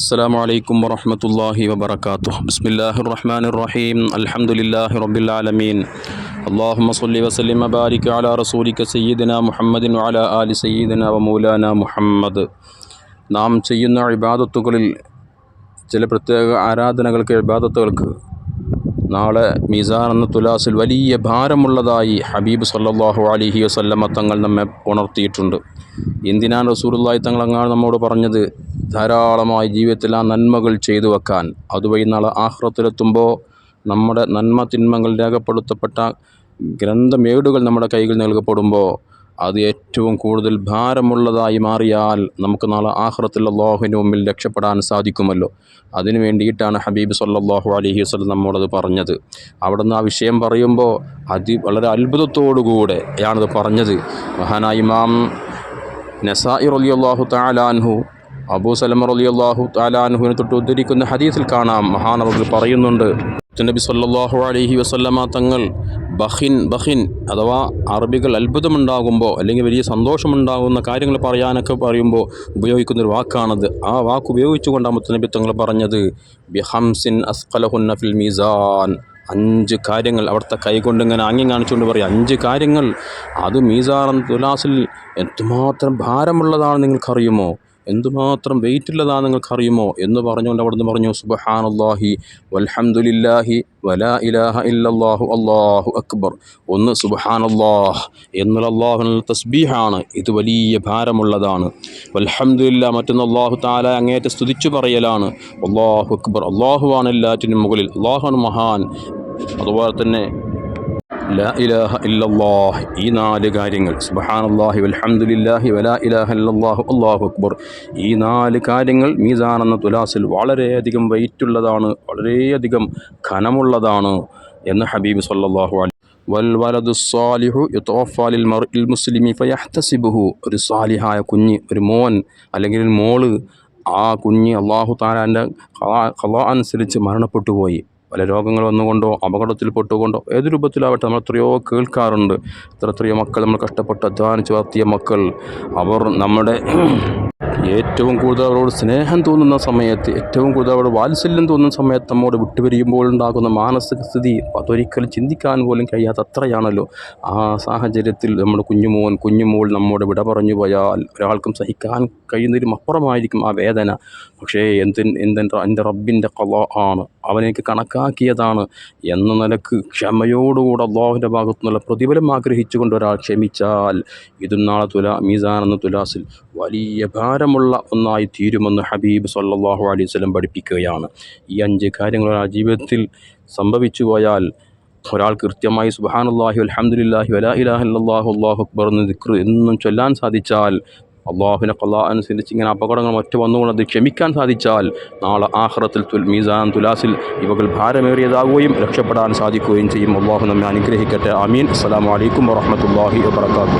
السلام عليكم ورحمة الله وبركاته بسم الله الرحمن الرحيم الحمد لله رب العالمين اللهم صل وسلم وبارك على رسولك سيدنا محمد وعلى آل سيدنا ومولانا മുഹമ്മദ് നാം ചെയ്യുന്ന ഇബാദത്തുകളിൽ ചില പ്രത്യേക ആരാധനകൾക്ക് ഇബാദത്തുകൾക്ക് നാളെ മീസാൻ എന്ന തുലാസിൽ വലിയ ഭാരമുള്ളതായി ഹബീബ് സല്ലല്ലാഹു അലൈഹി വസല്ലമ തങ്ങൾ നമ്മെ ഉണർത്തിയിട്ടുണ്ട് എന്തിനാണ് റസൂലുള്ളാഹി തങ്ങൾ അങ്ങാണ് നമ്മോട് പറഞ്ഞത് ധാരാളമായി ജീവിതത്തിൽ ആ നന്മകൾ ചെയ്തു വെക്കാൻ. അതുവഴി നാളെ ആഹ്റത്തിലെത്തുമ്പോൾ നമ്മുടെ നന്മ തിന്മകൾ രേഖപ്പെടുത്തപ്പെട്ട ഗ്രന്ഥമേടുകൾ നമ്മുടെ കൈകൾ നൽകപ്പെടുമ്പോൾ അത് ഏറ്റവും കൂടുതൽ ഭാരമുള്ളതായി മാറിയാൽ നമുക്ക് നാളെ ആഹ്റത്തിൽ അള്ളാഹുവിന് മുമ്പിൽ രക്ഷപ്പെടാൻ സാധിക്കുമല്ലോ. അതിനു വേണ്ടിയിട്ടാണ് ഹബീബ് സല്ലല്ലാഹു അലൈഹി വസല്ലം നമ്മോടത് പറഞ്ഞത്. അവിടെ നിന്ന് ആ വിഷയം പറയുമ്പോൾ അതി വളരെ അത്ഭുതത്തോടുകൂടെ ആണത് പറഞ്ഞത്. മഹാനായ ഇമാം നസായി റളിയല്ലാഹു തആലാൻഹു അബൂ സലമർ അലി അള്ളാഹു താലാൻഹുവിനെ തൊട്ട് ഉദ്ധരിക്കുന്ന ഹദീസിൽ കാണാം. മഹാനവകൾ പറയുന്നുണ്ട് നബി സല്ലാഹു അലഹി വസല്ലമ തങ്ങൾ ബഹിൻ ബഹിൻ അഥവാ അറബികൾ അത്ഭുതമുണ്ടാകുമ്പോൾ അല്ലെങ്കിൽ വലിയ സന്തോഷമുണ്ടാകുന്ന കാര്യങ്ങൾ പറയാനൊക്കെ പറയുമ്പോൾ ഉപയോഗിക്കുന്നൊരു വാക്കാണത്. ആ വാക്ക് ഉപയോഗിച്ചുകൊണ്ടാണ് മുത്തനബി തങ്ങൾ പറഞ്ഞത് ബിഹംസിൻ അസ്കലഹുന്ന ഫിൽ മീസാൻ. അഞ്ച് കാര്യങ്ങൾ അവിടുത്തെ കൈകൊണ്ട് ഇങ്ങനെ ആംഗ്യം കാണിച്ചുകൊണ്ട് പറയും. അഞ്ച് കാര്യങ്ങൾ അത് മീസാറൻ തുലാസിൽ എന്തുമാത്രം ഭാരമുള്ളതാണ് നിങ്ങൾക്കറിയുമോ? എന്തുമാത്രം വെയിറ്റുള്ളതാണ് നിങ്ങൾക്കറിയുമോ? എന്ന് പറഞ്ഞുകൊണ്ട് അവിടുന്ന് പറഞ്ഞു സുബഹാനല്ലാഹി വൽഹമുല്ലാഹി വലാ ഇലാഹ ഇല്ലാഹു അള്ളാഹു അക്ബർ. ഒന്ന് സുബഹാനല്ലാഹ് എന്നുള്ള അള്ളാഹുനുള്ള തസ്ബീഹാണ്. ഇത് വലിയ ഭാരമുള്ളതാണ്. വൽഹമുല്ല മറ്റൊന്ന് അള്ളാഹു താല അങ്ങേറ്റ സ്തുതിച്ചു പറയലാണ്. അള്ളാഹു അക്ബർ. അള്ളാഹുവാണ് എല്ലാറ്റിനും മുകളിൽ. അള്ളാഹു മഹാൻ. അതുപോലെ തന്നെ ലാ ഇലാഹ ഇല്ലല്ലാഹ്. ഈ നാല് കാര്യങ്ങൾ. വലാ ഇലാഹ അല്ലാഹു അക്ബർ. ഈ നാല് കാര്യങ്ങൾ മീസാൻ എന്ന തുലാസിൽ വളരെയധികം വെയിറ്റുള്ളതാണ് വളരെയധികം ഖനമുള്ളതാണ് എന്ന് ഹബീബ് സല്ലാഹു അലൈഹി വൽവലദു സ്വാലിഹു യുത്തോഫാലിൽ മർഇൽ മുസ്ലിമി ഫയഹ്തസിബുഹു. ഒരു സാലിഹായ കുഞ്ഞ് ഒരു മോൻ അല്ലെങ്കിൽ മോൾ ആ കുഞ്ഞ് അള്ളാഹു താലാന്റെ കഥ അനുസരിച്ച് മരണപ്പെട്ടു പോയി പല രോഗങ്ങൾ വന്നുകൊണ്ടോ അപകടത്തിൽ പെട്ടുകൊണ്ടോ ഏത് രൂപത്തിലാവട്ടെ നമ്മൾ എത്രയോ കേൾക്കാറുണ്ട്. എത്ര എത്രയോ മക്കൾ നമ്മൾ കഷ്ടപ്പെട്ട് അധ്വാനിച്ച് വളർത്തിയ മക്കൾ. അവർ നമ്മുടെ ഏറ്റവും കൂടുതൽ അവരോട് സ്നേഹം തോന്നുന്ന സമയത്ത് ഏറ്റവും കൂടുതൽ അവരോട് വാത്സല്യം തോന്നുന്ന സമയത്ത് നമ്മോട് വിട്ടുപിരിയുമ്പോൾ ഉണ്ടാകുന്ന മാനസിക സ്ഥിതി അതൊരിക്കലും ചിന്തിക്കാൻ പോലും കഴിയാത്ത അത്രയാണല്ലോ ആ സാഹചര്യത്തിൽ നമ്മുടെ കുഞ്ഞുമോൻ കുഞ്ഞുമോൾ നമ്മോട് വിട പറഞ്ഞു പോയാൽ ഒരാൾക്കും സഹിക്കാൻ കഴിയുന്നതിലും അപ്പുറമായിരിക്കും ആ വേദന. പക്ഷേ എന്തിൻ എന്തെന്റെ എന്റെ റബ്ബിന്റെ കഥ ആണ്. അവനേക്ക് കണക്കാക്കിയതാണ് എന്ന നിലയ്ക്ക് ക്ഷമയോടുകൂടെ അള്ളാഹുവിന്റെ ഭാഗത്തു നിന്നുള്ള പ്രതിഫലം ആഗ്രഹിച്ചുകൊണ്ട് ഒരാൾ ക്ഷമിച്ചാൽ ഇതും നാളെ തുല മീസാൻ എന്ന തുലാസിൽ വലിയ ഭാരമുള്ള ഒന്നായി തീരുമെന്ന് ഹബീബ് സല്ലല്ലാഹു അലൈഹി വസല്ലം പഠിപ്പിക്കുകയാണ്. ഈ അഞ്ച് കാര്യങ്ങൾ ആ ജീവിതത്തിൽ സംഭവിച്ചു പോയാൽ ഒരാൾ കൃത്യമായി സുബ്ഹാനല്ലാഹി വൽഹംദുലില്ലാഹി വലാ ഇലാഹ അല്ലാഹു അക്ബർ എന്ന് ദിക്ർ എന്നും ചൊല്ലാൻ സാധിച്ചാൽ അള്ളാഹുവിനെ കൊള്ള അനുസരിച്ച് ഇങ്ങനെ അപകടങ്ങൾ ഒറ്റ വന്നുകൊണ്ട് അത് ക്ഷമിക്കാൻ സാധിച്ചാൽ നാളെ ആഹ്റത്തിൽ തുൽ മീസാൻ തുലാസിൽ ഇവകൾ ഭാരമേറിയതാകുകയും രക്ഷപ്പെടാൻ സാധിക്കുകയും ചെയ്യും. അള്ളാഹു നമ്മെ അനുഗ്രഹിക്കട്ടെ. അമീൻ അസ്സലാമു അലൈക്കും വറഹ്മത്തുള്ളാഹി വബറകാതുഹു.